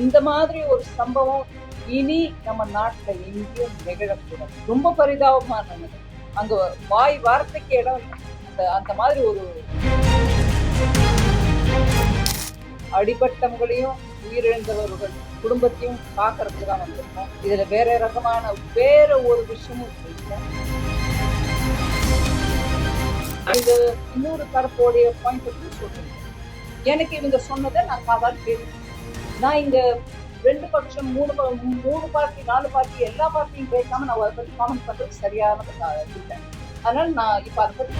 இந்த மாதிரி ஒரு சம்பவம் இனி நம்ம நாட்டில் எங்கேயும் நிகழக்கூடாது. ரொம்ப பரிதாபமானது. அங்க வாய் வார்த்தைக்கு இடம் அந்த அந்த மாதிரி ஒரு அடிபட்டவங்களையும் உயிரிழந்தவர்கள் குடும்பத்தையும் பார்க்கறதுக்கு தான் வந்திருக்கோம். இதுல வேற ரகமான வேற ஒரு விஷயமும் இது இன்னொரு தரப்போடைய பாயிண்ட் ஆஃப் வியூ சொல்றேன். எனக்கு இவங்க சொன்னதை நான் சாதாரண கேள்வி நான் இங்க ரெண்டு பட்சம் மூணு மூணு பார்ட்டி நாலு பார்ட்டி எல்லா பார்ட்டியும் கேட்காம நான் அதை பத்தி காமெண்ட் பண்றது சரியானது இல்லை அதனால நான் இப்ப அதை பத்தி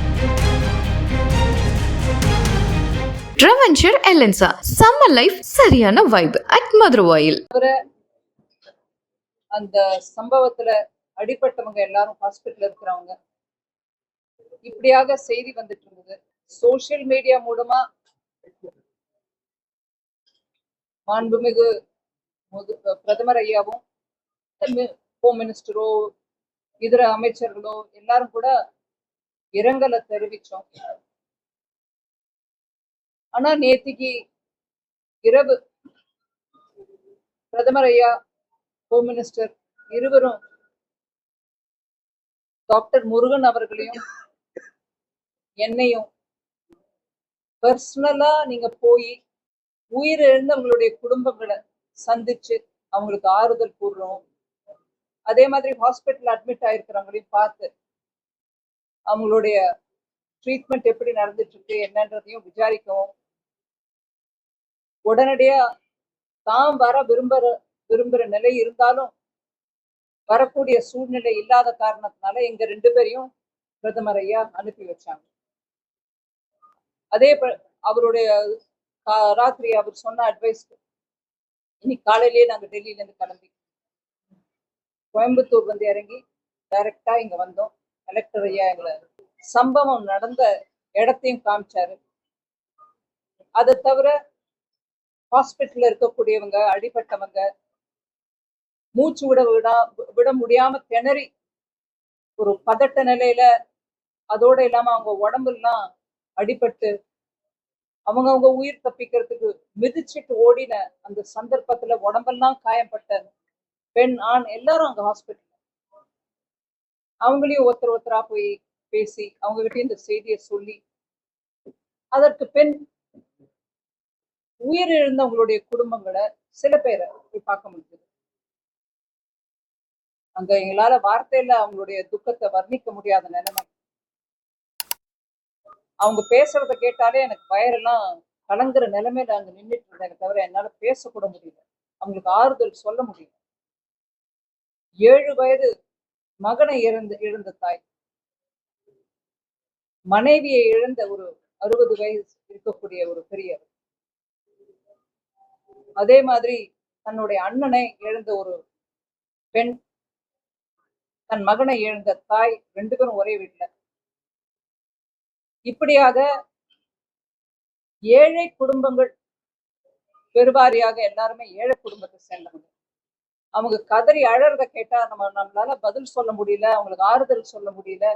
ட்ரெவென்ச்சர் எலென்சா சம்மர் லைஃப் சரியான வைப் அட் மதுரவாயில் அந்த சம்பவத்துல அடிபட்டவங்க எல்லாரும் ஹாஸ்பிட்டல் இருக்கிறவங்க இப்படியாக செய்தி வந்துட்டு இருந்தது. சோஷியல் மீடியா மூலமா மாண்புமிகு முது- பிரதமர் ஐயாவும் ஹோம் மினிஸ்டரோ இதர அமைச்சர்களோ எல்லாரும் கூட இரங்கலை தெரிவிச்சோம். ஆனா நேத்திக்கு இரவு பிரதமர் ஐயா ஹோம் மினிஸ்டர் இருவரும் டாக்டர் முருகன் அவர்களையும் என்னையும் பர்சனலா நீங்க போய் உயிரிழந்தவங்களுடைய குடும்பங்களை சந்திச்சு அவங்களுக்கு ஆறுதல் கூறுறோம் அதே மாதிரி ஹாஸ்பிட்டல் அட்மிட் ஆயிருக்கிறவங்களையும் பார்த்து அவங்களுடைய ட்ரீட்மெண்ட் எப்படி நடந்துட்டு இருக்கு என்னன்றதையும் விசாரிக்கவும். உடனடியா தாம் வர விரும்புற விரும்புற நிலை இருந்தாலும் வரக்கூடிய சூழ்நிலை இல்லாத காரணத்தினால எங்க ரெண்டு பேரையும் பிரதமர் ஐயா அனுப்பி வச்சாங்க. அதே அவருடைய ராத்திரி அவர் சொன்ன அட்வைஸ் இன்னைக்கு காலையிலேயே நாங்க டெல்லியில இருந்து கிளம்பி. கோயம்புத்தூர் வந்து இறங்கி டைரக்டாக இங்க வந்தோம். கலெக்டர் ஐயா எங்களை சம்பவம் நடந்த இடத்தையும் காமிச்சாரு. அதை தவிர ஹாஸ்பிட்டல்ல இருக்கக்கூடியவங்க அடிபட்டவங்க மூச்சு விட விடா விட முடியாம திணறி ஒரு பதட்ட நிலையில அதோட இல்லாம அவங்க உடம்புலாம் அடிபட்டு அவங்க அவங்க உயிர் தப்பிக்கிறதுக்கு மிதிச்சிட்டு ஓடின அந்த சந்தர்ப்பத்துல உடம்பெல்லாம் காயப்பட்ட பெண் ஆண் எல்லாரும் அங்க ஹாஸ்பிட்டல் அவங்களையும் ஒருத்தர் ஒருத்தரா போய் பேசி அவங்க கிட்டே இந்த செய்தியை சொல்லி அதற்கு பின் உயிரிழந்தவங்களுடைய குடும்பங்களை சில பேரை போய் பார்க்க முடிஞ்சது. அங்க எங்களால வார்த்தையில அவங்களுடைய துக்கத்தை வர்ணிக்க முடியாத நிலைமை. அவங்க பேசுறத கேட்டாலே எனக்கு வயரெல்லாம் கலங்குற நிலைமையில அங்க நின்றுட்டு இருந்தேன் தவிர என்னால பேசக்கூட முடியல. அவங்களுக்கு ஆறுதல் சொல்ல முடியல. ஏழு வயது மகனை இழந்து இழந்த தாய். மனைவியை இழந்த ஒரு அறுபது வயது இருக்கக்கூடிய ஒரு பெரியவர். அதே மாதிரி தன்னுடைய அண்ணனை இழந்த ஒரு பெண் தன் மகனை இழந்த தாய் ரெண்டு பேரும் ஒரே வீட்டுல இப்படியாக ஏழை குடும்பங்கள் பெருவாரியாக எல்லாருமே ஏழை குடும்பத்தை சேர்ந்தவங்க. அவங்க கதறி அழறத கேட்டா நம்ம நம்மளால பதில் சொல்ல முடியல அவங்களுக்கு ஆறுதல் சொல்ல முடியல.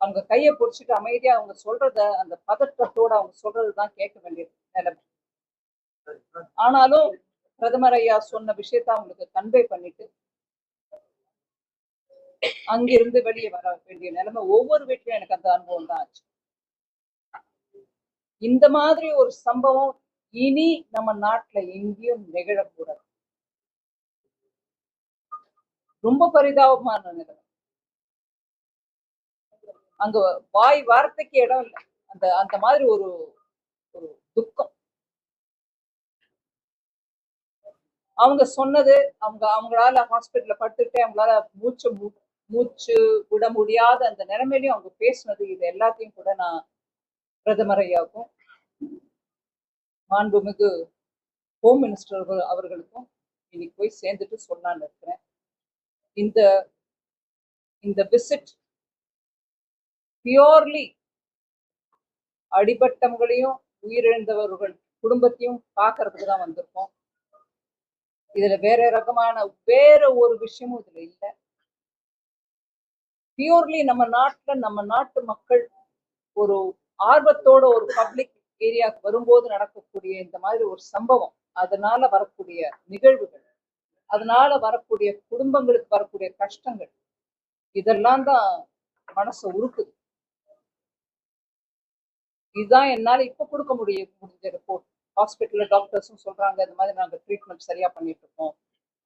அவங்க கையை பிடிச்சிட்டு அமைதியா அவங்க சொல்றத அந்த பதற்றத்தோட அவங்க சொல்றதுதான் கேட்க வேண்டியது நிலைமை. ஆனாலும் பிரதமர் ஐயா சொன்ன விஷயத்த அவங்களுக்கு கன்வே பண்ணிட்டு அங்கிருந்து வெளியே வர வேண்டிய நிலைமை. ஒவ்வொரு வீட்லயும் எனக்கு அந்த அனுபவம் தான் ஆச்சு. இந்த மாதிரி ஒரு சம்பவம் இனி நம்ம நாட்டுல எங்கேயும் நிகழக்கூடாது. ரொம்ப பரிதாபமான நிலைமை அங்க வாய் வார்த்தைக்கு இடம் இல்லை. அந்த அந்த மாதிரி ஒரு ஒரு துக்கம். அவங்க சொன்னது அவங்க அவங்களால ஹாஸ்பிட்டல்ல பட்டுட்டு அவங்களால மூச்சு மு- மூச்சு விட முடியாத அந்த நிலைமையிலையும் அவங்க பேசுனது இது எல்லாத்தையும் கூட நான் பிரதமர் ஐயாவுக்கும் மாண்புமிகு ஹோம் மினிஸ்டர் அவர்களுக்கும் இன்னைக்கு போய் சேர்ந்துட்டு சொல்லான்னு இருக்கிறேன் இந்த இந்த விசிட் பியோர்லி அடிபட்டவங்களையும் உயிரிழந்தவர்கள் குடும்பத்தையும் பார்க்கறதுக்கு தான் வந்திருக்கோம். இதுல வேற ரகமான வேற ஒரு விஷயமும் இதுல இல்லை. பியூர்லி நம்ம நாட்டுல நம்ம நாட்டு மக்கள் ஒரு ஆர்வத்தோட ஒரு பப்ளிக் ஏரியாவுக்கு வரும்போது நடக்கக்கூடிய இந்த மாதிரி ஒரு சம்பவம் அதனால வரக்கூடிய நிகழ்வுகள் அதனால வரக்கூடிய குடும்பங்களுக்கு வரக்கூடிய கஷ்டங்கள் இதெல்லாம் தான் மனசை உருக்குது. இதுதான் என்னால இப்ப கொடுக்க முடிய முடிஞ்ச ரிப்போர்ட் ஹாஸ்பிட்டல்ல டாக்டர்ஸும் சொல்றாங்க இந்த மாதிரி நாங்க ட்ரீட்மெண்ட் சரியா பண்ணிட்டு இருக்கோம்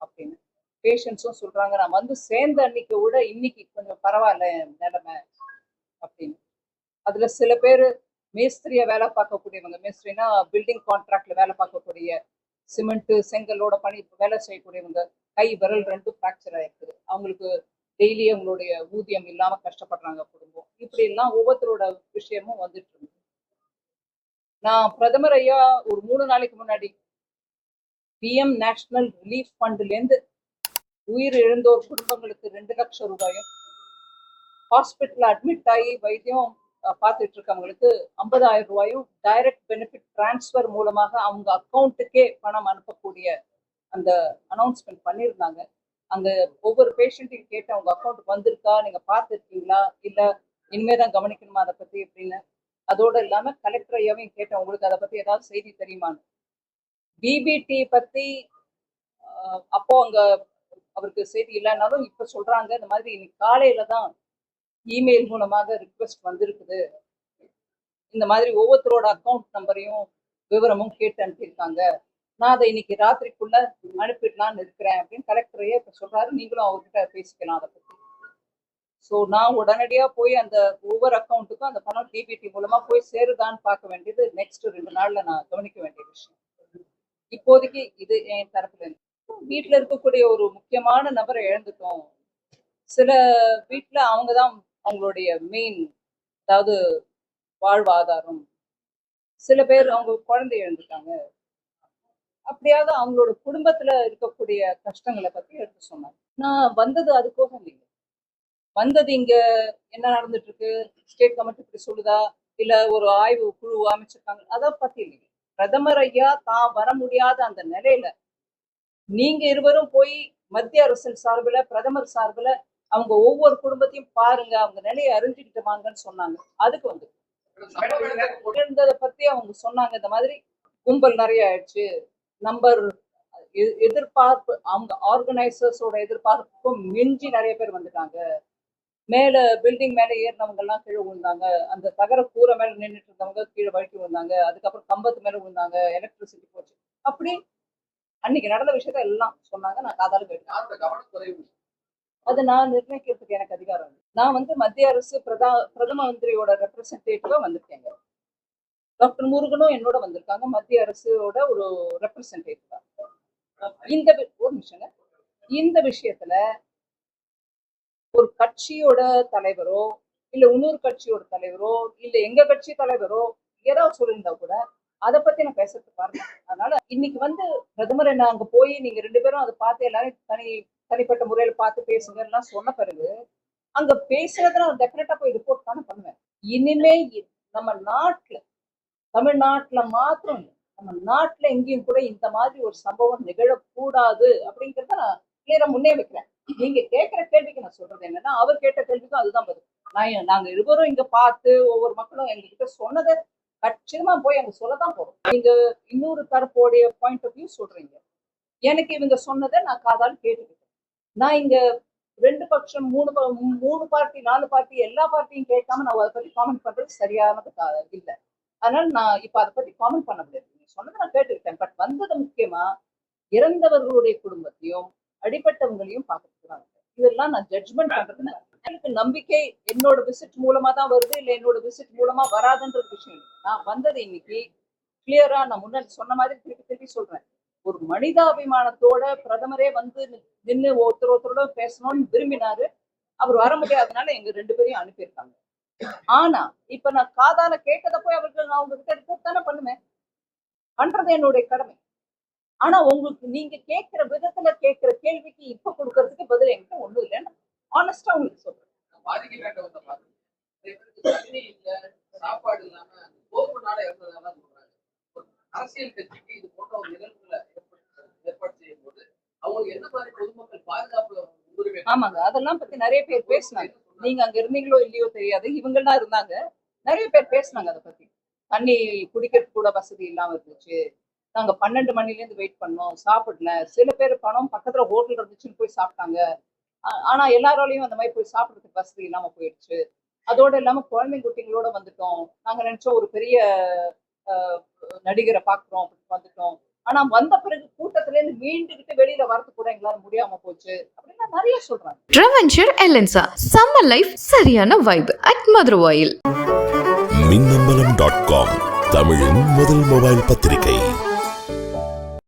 அப்படின்னு. பேஷண்ட்ஸும் சொல்றாங்க நான் வந்து சேர்ந்த அன்னைக்கு விட இன்னைக்கு கொஞ்சம் பரவாயில்ல நிலைமை அப்படின்னு. அதுல சில பேர் மேஸ்திரியா வேலை பார்க்கக்கூடியவங்க மேஸ்திரினா பில்டிங் கான்ட்ராக்ட்ல வேலை பார்க்கக்கூடிய சிமெண்ட் செங்கலோட பணி வேலை செய்யக்கூடியவங்க கை விரல் ரெண்டும் ஃப்ராக்சர் ஆயிருக்குது அவங்களுக்கு டெய்லி அவங்களுடைய ஊதியம் இல்லாம கஷ்டப்படுறாங்க குடும்பம். இப்படி எல்லாம் ஒவ்வொருத்தரோட விஷயமும் வந்துட்டு இருக்கு. நான் பிரதமர் ஐயா ஒரு மூணு நாளைக்கு முன்னாடி பிஎம் நேஷனல் ரிலீஃப் ஃபண்ட்லேருந்து உயிர் இழந்தோர் குடும்பங்களுக்கு ரெண்டு லட்சம் ரூபாயும் ஹாஸ்பிட்டல் அட்மிட் ஆகி வைத்தியம் பார்த்துட்டு இருக்கவங்களுக்கு ஐம்பதாயிரம் ரூபாயும் டைரக்ட் பெனிஃபிட் டிரான்ஸ்ஃபர் மூலமாக அவங்க அக்கௌண்ட்டுக்கே பணம் அனுப்பக்கூடிய அந்த அனௌன்ஸ்மெண்ட் பண்ணியிருந்தாங்க. அந்த ஒவ்வொரு பேஷண்ட்டையும் கேட்டு அவங்க அக்கௌண்ட்டுக்கு வந்திருக்கா? நீங்க பார்த்துருக்கீங்களா? இல்லை இனிமே தான் கவனிக்கணுமா அதை பற்றி அப்படின்னு? அதோடு இல்லாமல் கலெக்டர் ஐயாவையும் கேட்டேன். உங்களுக்கு அதை பற்றி ஏதாவது செய்தி தெரியுமான்னு? பிபிடி பற்றி அப்போ அங்கே அவருக்கு செய்தி இல்லைன்னாலும் இப்போ சொல்றாங்க. இந்த மாதிரி இன்னைக்கு காலையில தான் இமெயில் மூலமாக ரிக்வெஸ்ட் வந்திருக்குது. இந்த மாதிரி ஒவ்வொருத்தரோட அக்கௌண்ட் நம்பரையும் விவரமும் கேட்டு அனுப்பியிருக்காங்க. நான் அதை இன்னைக்கு ராத்திரிக்குள்ள அனுப்பிடலான்னு இருக்கிறேன் அப்படின்னு கலெக்டரையே இப்போ சொல்றாரு. நீங்களும் அவர்கிட்ட பேசிக்கலாம் அதை பத்தி. ஸோ நான் உடனடியா போய் அந்த ஒவ்வொரு அக்கௌண்ட்டுக்கும் அந்த பணம் டிபிடி மூலமா போய் சேருதான்னு பார்க்க வேண்டியது நெக்ஸ்ட் ரெண்டு நாள்ல நான் கவனிக்க வேண்டிய விஷயம். இப்போதைக்கு இது என் தரப்புல இருந்து வீட்டில் இருக்கக்கூடிய ஒரு முக்கியமான நபரை இழந்துட்டோம். சில வீட்டுல அவங்கதான் அவங்களுடைய மெயின் அதாவது வாழ்வாதாரம். சில பேர் அவங்க குழந்தை இழந்துட்டாங்க. அப்படியாவது அவங்களோட குடும்பத்துல இருக்கக்கூடிய கஷ்டங்களை பத்தி எடுத்து சொன்னாங்க. நான் வந்தது அதுக்கோக இல்லைங்க வந்தது இங்க என்ன நடந்துட்டு இருக்கு ஸ்டேட் கவர்மெண்ட் இப்படி சொல்லுதா? இல்ல ஒரு ஆய்வு குழு அமைச்சிருக்காங்க. அதை பத்தி இல்லைங்க பிரதமர் ஐயா தான் வர முடியாத அந்த நிலையில நீங்க இருவரும் போய் மத்திய அரசின் சார்பில் பிரதமர் சார்பில் அவங்க ஒவ்வொரு குடும்பத்தையும் பாருங்க அவங்க நிலையை அறிஞ்சுக்கிட்டு வாங்கன்னு சொன்னாங்க. அதுக்கு வந்து இருந்ததை பத்தி அவங்க சொன்னாங்க. இந்த மாதிரி கும்பல் நிறைய ஆயிடுச்சு. நம்பர் எதிர்பார்ப்பு அவங்க ஆர்கனைசர்ஸோட எதிர்பார்ப்புக்கும் மிஞ்சி நிறைய பேர் வந்துட்டாங்க. மேல பில்டிங் மேல ஏறினவங்க எல்லாம் கீழே விழுந்தாங்க. அந்த தகர கூரை மேல நின்றுட்டு இருந்தவங்க கீழே வழுக்கி விழுந்தாங்க. அதுக்கப்புறம் கம்பத்து மேல விழுந்தாங்க. எலக்ட்ரிசிட்டி போச்சு. அப்படி அன்னைக்கு நடந்த விஷயத்த எல்லாம் சொன்னாங்க. நான் காதால கேட்டேன். அதை நான் நிர்ணயிக்கிறதுக்கு எனக்கு அதிகாரம் இல்லை. நான் வந்து மத்திய அரசு பிரதா பிரதம மந்திரியோட ரெப்ரசன்டேட்டிவா வந்திருக்கேங்க. டாக்டர் முருகனும் என்னோட வந்திருக்காங்க. மத்திய அரசோட ஒரு ரெப்ரசன்டேட்டிவா இந்த ஒரு நிமிஷங்க இந்த விஷயத்துல ஒரு கட்சியோட தலைவரோ இல்ல இன்னொரு கட்சியோட தலைவரோ இல்ல எங்க கட்சி தலைவரோ ஏதாவது சொல்லியிருந்தா கூட அதை பத்தி நான் பேசுறது பாருங்க அதனால இன்னைக்கு வந்து பிரதமர் என்ன அங்க போய் நீங்க ரெண்டு பேரும் அதை பார்த்து எல்லாரும் தனி தனிப்பட்ட முறையில பார்த்து பேசுங்க எல்லாம் சொன்ன பிறகு அங்க பேசுறத நான் டெஃபினட்டா போய் ரிப்போர்ட் தானே பண்ணுவேன். இனிமே நம்ம நாட்டுல தமிழ்நாட்டுல மாத்திரம் நம்ம நாட்டுல எங்கேயும் கூட இந்த மாதிரி ஒரு சம்பவம் நிகழக்கூடாது அப்படிங்கறத நான் கிளியரா முன்னே வைக்கிறேன். நீங்க கேட்கிற கேள்விக்கு நான் சொல்றது என்னன்னா அவர் கேட்ட கேள்விக்கும் அதுதான் பதில். நான் நாங்க இருவரும் இங்க பார்த்து ஒவ்வொரு மக்களும் எங்ககிட்ட சொன்னதை கச்சிதமா போய் அங்க சொல்லதான் போறோம். நீங்க இன்னொரு தரப்போடைய பாயிண்ட் ஆஃப் வியூ சொல்றீங்க. எனக்கு இவங்க சொன்னதை நான் காதால் கேட்டுக்கிட்டேன். நான் இங்க ரெண்டு பட்சம் மூணு ப- மூணு பார்ட்டி நாலு பார்ட்டி எல்லா பார்ட்டியும் கேட்காம நான் அதை பத்தி காமெண்ட் பண்றது சரியானது இல்லை. அதனால நான் இப்ப அதை பத்தி காமெண்ட் பண்ண முடியாது. நீங்க சொன்னதை நான் கேட்டுக்கிட்டேன் பட் வந்தது முக்கியமா இறந்தவர்களுடைய குடும்பத்தையும் அடிப்பட்டவங்களையும் பார்க்கறாங்க இதெல்லாம் நான் ஜட்ஜ்மெண்ட் பண்றது எனக்கு நம்பிக்கை என்னோட விசிட் மூலமா தான் வருது இல்ல என்னோட விசிட் மூலமா வராதுன்றது விஷயம் இல்லை. நான் வந்தது இன்னைக்கு கிளியரா நான் முன்னாடி சொன்ன மாதிரி திருப்பி திருப்பி சொல்றேன். ஒரு மனிதாபிமானத்தோட பிரதமரே வந்து நின்று ஒருத்தர் ஒருத்தரோட பேசணும்னு விரும்பினாரு. அவர் வர முடியாதனால எங்க ரெண்டு பேரையும் அனுப்பியிருக்காங்க. ஆனா இப்ப நான் காதால கேட்டதை போய் அவர்கள் நான் உங்ககிட்ட ரிப்போர்ட் தானே பண்ணுவேன். பண்றது என்னுடைய கடமை. ஆனா உங்களுக்கு நீங்க கேட்கிற விதத்துல கேட்கிற கேள்விக்கு இப்ப கொடுக்கறதுக்கு பதில் என்கிட்ட ஒண்ணும் இல்லைன்னு ஆனஸ்டா உங்களுக்கு சொல்றேன். சாப்பாடு இல்லாம அரசியல் கட்சிக்கு இது போன்ற ஒரு நிகழ்வுல ஏற்பாடு செய்யும் போது அவங்களுக்கு என்ன மாதிரி பொதுமக்கள் பாதுகாப்பு ஆமாங்க. அதெல்லாம் பத்தி நிறைய பேர் பேசினாங்க. நீங்க அங்க இருந்தீங்களோ இல்லையோ தெரியாது. இவங்கெல்லாம் இருந்தாங்க. நிறைய பேர் பேசினாங்க அதை பத்தி. தண்ணி குடிக்கிறதுக்கு கூட வசதி இல்லாம இருந்துச்சு. நாங்க பன்னெண்டு மணில இருந்து வெயிட் பண்ணோம். சாப்பிடல. சில பேர் பணம் பக்கத்துல ஹோட்டல் இருந்துச்சுன்னு போய் சாப்பிட்டாங்க. ஆனா எல்லாராலையும் அந்த மாதிரி போய் சாப்பிடறதுக்கு வசதி இல்லாம போயிடுச்சு. அதோட இல்லாம குழந்தைங்க குட்டிங்களோட வந்துட்டோம். நாங்க நினைச்சோம் ஒரு பெரிய நடிகரை பாக்குறோம். வந்துட்டோம். ஆனா வந்த பிறகு கூட்டத்துல இருந்து மீண்டுகிட்டு வெளியில வரது கூட எங்களால முடியாம போச்சு அப்படின்னா நிறைய சொல்றாங்க. ட்ரெவென்ச்சர் எலன்சா சம்மர் லைஃப் சரியான vibe at Maduravoyal Minnambalam dot com தமிழின் முதல் மொபைல் பத்திரிகை.